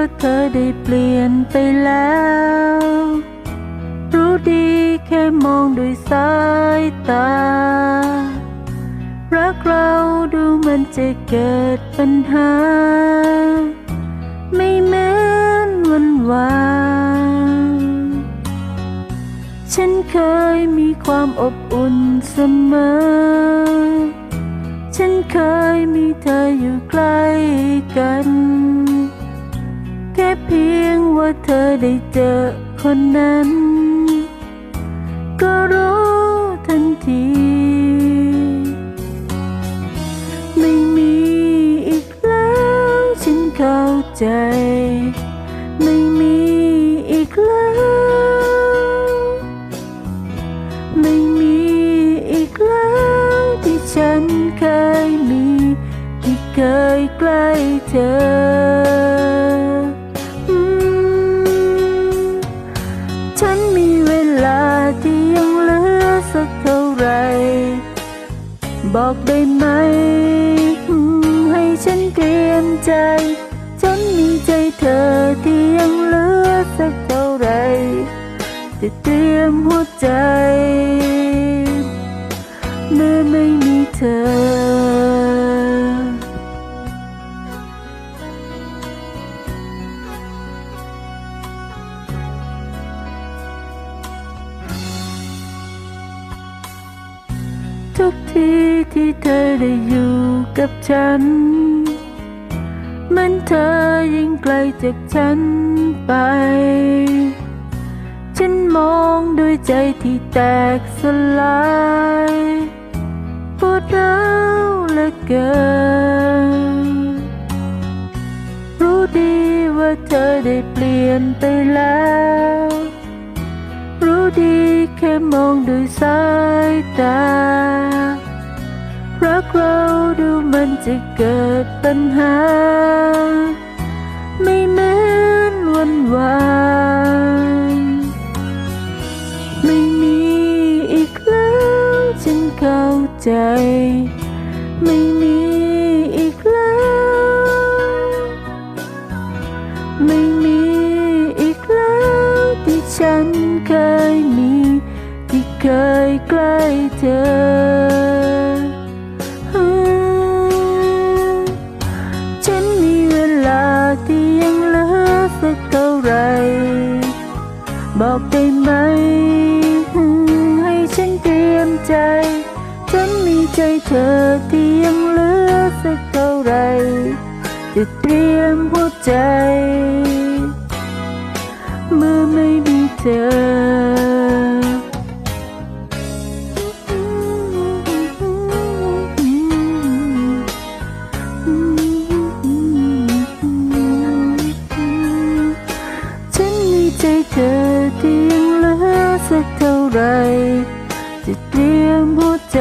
ว่าเธอได้เปลี่ยนไปแล้ว รู้ดีแค่มองด้วยสายตา รักเราดูมันจะเกิดปัญหา ไม่เหมือนวันวานฉันเคยมีความอบอุ่นเสมอ ฉันเคยมีเธออยู่ใกล้กัน เพียงว่าเธอได้เจอคนนั้น ก็รู้ทันที ไม่มีอีกแล้วฉันเข้าใจ ไม่มีอีกแล้ว ไม่มีอีกแล้วที่ฉันเคยมี ที่เคยใกล้เธอ บอกได้ไหม ให้ฉันเตรียมใจ ฉันมีใจเธอที่ยังเหลือสักเท่าไร จะเตรียมหัวใจ เมื่อไม่มีเธอทุกที ที่เธอได้อยู่กับฉัน มันเธอยิ่งไกลจากฉันไป ฉันมองด้วยใจที่แตกสลายปวดร้าวเหลือเกิน รู้ดีว่าเธอได้เปลี่ยนไปแล้ว รู้ดีแค่มองด้วยสายตา รักเราดูมันจะเกิดปัญหา ไม่เหมือนวันวานไม่มีอีกแล้วฉันเข้าใจ ไม่มีอีกแล้ว ไม่มีอีกแล้วที่ฉันเคยมี ที่เคยใกล้ บอกได้ไหม ให้ฉันเตรียมใจ ฉันมีใจเธอที่ยังเหลือสักเท่าไรจะเตรียมหัวใจ เมื่อไม่มีเธอฉันมีใจเธอ ที่ยังเหลือสักเท่าไรจะเตรียมหัวใจ